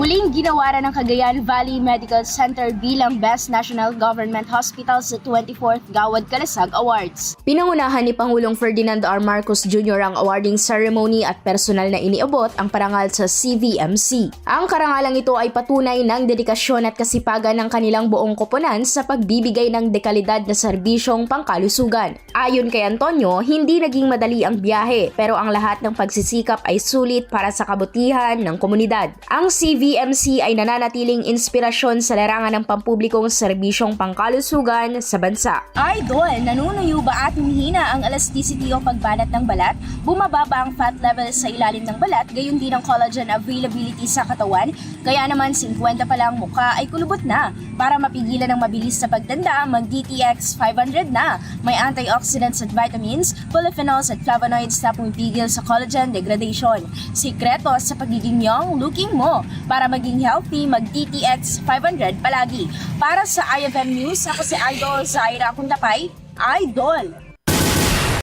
Muling ginawaran ng Cagayan Valley Medical Center bilang Best National Government Hospital sa 24th Gawad Kalasag Awards. Pinangunahan ni Pangulong Ferdinand R. Marcos Jr. ang awarding ceremony at personal na iniabot ang parangal sa CVMC. Ang karangalang ito ay patunay ng dedikasyon at kasipagan ng kanilang buong koponan sa pagbibigay ng dekalidad na serbisyong pangkalusugan. Ayon kay Antonio, hindi naging madali ang biyahe pero ang lahat ng pagsisikap ay sulit para sa kabutihan ng komunidad. Ang CVMC ay nananatiling inspirasyon sa larangan ng pampublikong serbisyong pangkalusugan sa bansa. Idol, nanunuyo ba at humihina ang elasticity o pagbanat ng balat? Bumababa ang fat level sa ilalim ng balat, gayon din ang collagen availability sa katawan, kaya naman 50 pa lang mukha ay kulubot na. Para mapigilan ang mabilis na pagtanda, mag-DTX 500 na. May antioxidants at vitamins, polyphenols at flavonoids na pumipigil sa collagen degradation. Sikreto sa pagiging young looking mo. Para maging healthy, mag-DTX 500 palagi. Para sa IFM News, ako si Idol Zaira Kundapay, Idol!